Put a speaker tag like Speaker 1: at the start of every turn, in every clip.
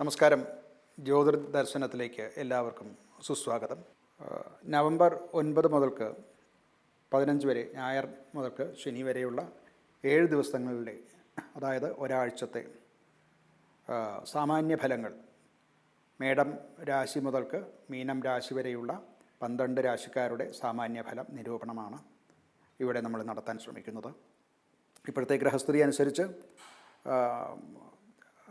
Speaker 1: നമസ്കാരം. ജ്യോതിർ ദർശനത്തിലേക്ക് എല്ലാവർക്കും സുസ്വാഗതം. നവംബർ ഒൻപത് മുതൽക്ക് പതിനഞ്ച് വരെ ഞായർ മുതൽക്ക് ശനി വരെയുള്ള ഏഴ് ദിവസങ്ങളിലെ അതായത് ഒരാഴ്ചത്തെ സാമാന്യ ഫലങ്ങൾ. മേടം രാശി മുതൽക്ക് മീനം രാശി വരെയുള്ള പന്ത്രണ്ട് രാശിക്കാരുടെ സാമാന്യ ഫലം നിരൂപണമാണ് ഇവിടെ നമ്മൾ നടത്താൻ ശ്രമിക്കുന്നത്. ഇപ്പോഴത്തെ ഗ്രഹസ്ഥിതി അനുസരിച്ച്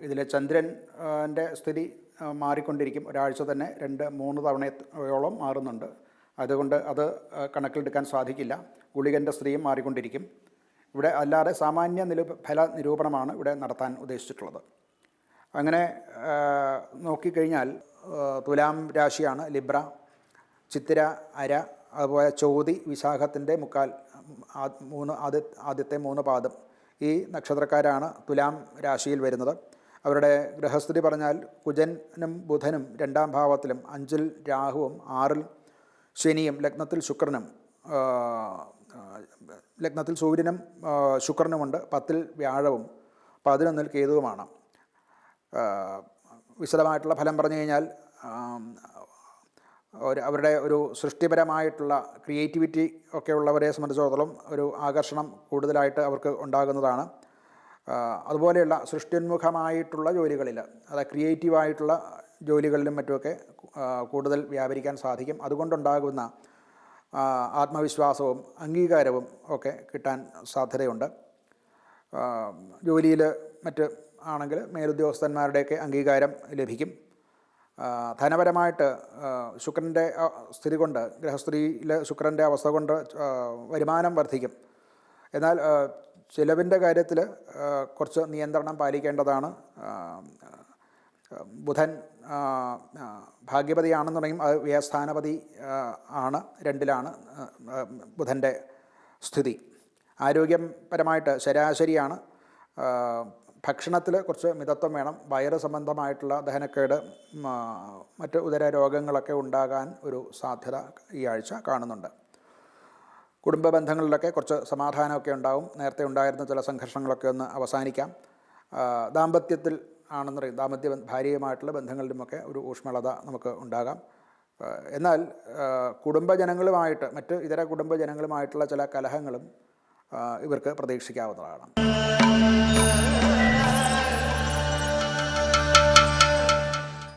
Speaker 1: ഇതിൽ ചന്ദ്രന്റെ സ്ഥിതി മാറിക്കൊണ്ടിരിക്കും. ഒരാഴ്ച തന്നെ രണ്ട് മൂന്ന് തവണയോളം മാറുന്നുണ്ട്. അതുകൊണ്ട് അത് കണക്കിലെടുക്കാൻ സാധിക്കില്ല. ഗുളികന്റെ സ്ഥിതിയും മാറിക്കൊണ്ടിരിക്കും. ഇവിടെ അല്ലാതെ സാമാന്യ നിരൂപ ഫല നിരൂപണമാണ് ഇവിടെ നടത്താൻ ഉദ്ദേശിച്ചിട്ടുള്ളത്. അങ്ങനെ നോക്കിക്കഴിഞ്ഞാൽ തുലാം രാശിയാണ് ലിബ്ര ചിത്തിര അര അതുപോലെ ചോതി വിശാഖത്തിന്റെ മുക്കാൽ മൂന്ന് ആദ്യ ആദ്യത്തെ മൂന്ന് പാദം. ഈ നക്ഷത്രക്കാരാണ് തുലാം രാശിയിൽ വരുന്നത്. അവരുടെ ഗ്രഹസ്ഥിതി പറഞ്ഞാൽ കുജനും ബുധനും രണ്ടാം ഭാവത്തിലും അഞ്ചിൽ രാഹുവും ആറിൽ ശനിയും ലഗ്നത്തിൽ ശുക്രനും ലഗ്നത്തിൽ സൂര്യനും ശുക്രനുമുണ്ട്. പത്തിൽ വ്യാഴവും പതിനൊന്നിൽ കേതുവുമാണ്. വിശദമായിട്ടുള്ള ഫലം പറഞ്ഞു കഴിഞ്ഞാൽ ഒരു അവരുടെ ഒരു സൃഷ്ടിപരമായിട്ടുള്ള ക്രിയേറ്റിവിറ്റി ഒക്കെ ഉള്ളവരെ സംബന്ധിച്ചിടത്തോളം ഒരു ആകർഷണം കൂടുതലായിട്ട് അവർക്ക് ഉണ്ടാകുന്നതാണ്. അതുപോലെയുള്ള സൃഷ്ടിന്മുഖമായിട്ടുള്ള ജോലികളിൽ അതായത് ക്രിയേറ്റീവായിട്ടുള്ള ജോലികളിലും മറ്റുമൊക്കെ കൂടുതൽ വ്യാപരിക്കാൻ സാധിക്കും. അതുകൊണ്ടുണ്ടാകുന്ന ആത്മവിശ്വാസവും അംഗീകാരവും ഒക്കെ കിട്ടാൻ സാധ്യതയുണ്ട്. ജോലിയിൽ മറ്റ് ആണെങ്കിൽ മേലുദ്യോഗസ്ഥന്മാരുടെയൊക്കെ അംഗീകാരം ലഭിക്കും. ധനപരമായിട്ട് ശുക്രന്റെ സ്ഥിതി കൊണ്ട് ഗ്രഹസ്ഥിതിയിൽ ശുക്രന്റെ അവസ്ഥ കൊണ്ട് വരുമാനം വർദ്ധിക്കും. എന്നാൽ ചിലവിന്റെ കാര്യത്തിൽ കുറച്ച് നിയന്ത്രണം പാലിക്കേണ്ടതാണ്. ബുധൻ ഭാഗ്യപതിയാണെന്നുണ്ടെങ്കിൽ അത് വ്യയസ്ഥാനപതി ആണ് രണ്ടിലാണ് ബുധന്റെ സ്ഥിതി. ആരോഗ്യപരമായിട്ട് ശരാശരിയാണ് ഭക്ഷണത്തിൽ കുറച്ച് മിതത്വം വേണം. വയറ് സംബന്ധമായിട്ടുള്ള ദഹനക്കേട് മറ്റ് ഉദര രോഗങ്ങളൊക്കെ ഉണ്ടാകാൻ ഒരു സാധ്യത ഈ ആഴ്ച കാണുന്നുണ്ട്. കുടുംബ ബന്ധങ്ങളിലൊക്കെ കുറച്ച് സമാധാനമൊക്കെ ഉണ്ടാകും നേരത്തെ ഉണ്ടായിരുന്ന ചില സംഘർഷങ്ങളൊക്കെ ഒന്ന് അവസാനിക്കാം. ദാമ്പത്യത്തിൽ ആണെന്നറിയും ദാമ്പത്യ ഭാര്യയുമായിട്ടുള്ള ബന്ധങ്ങളിലുമൊക്കെ ഒരു ഊഷ്മളത നമുക്ക് ഉണ്ടാകാം. എന്നാൽ കുടുംബജനങ്ങളുമായിട്ട് മറ്റ് ഇതര കുടുംബജനങ്ങളുമായിട്ടുള്ള ചില കലഹങ്ങളും ഇവർക്ക് പ്രതീക്ഷിക്കാവുന്നതാണ്.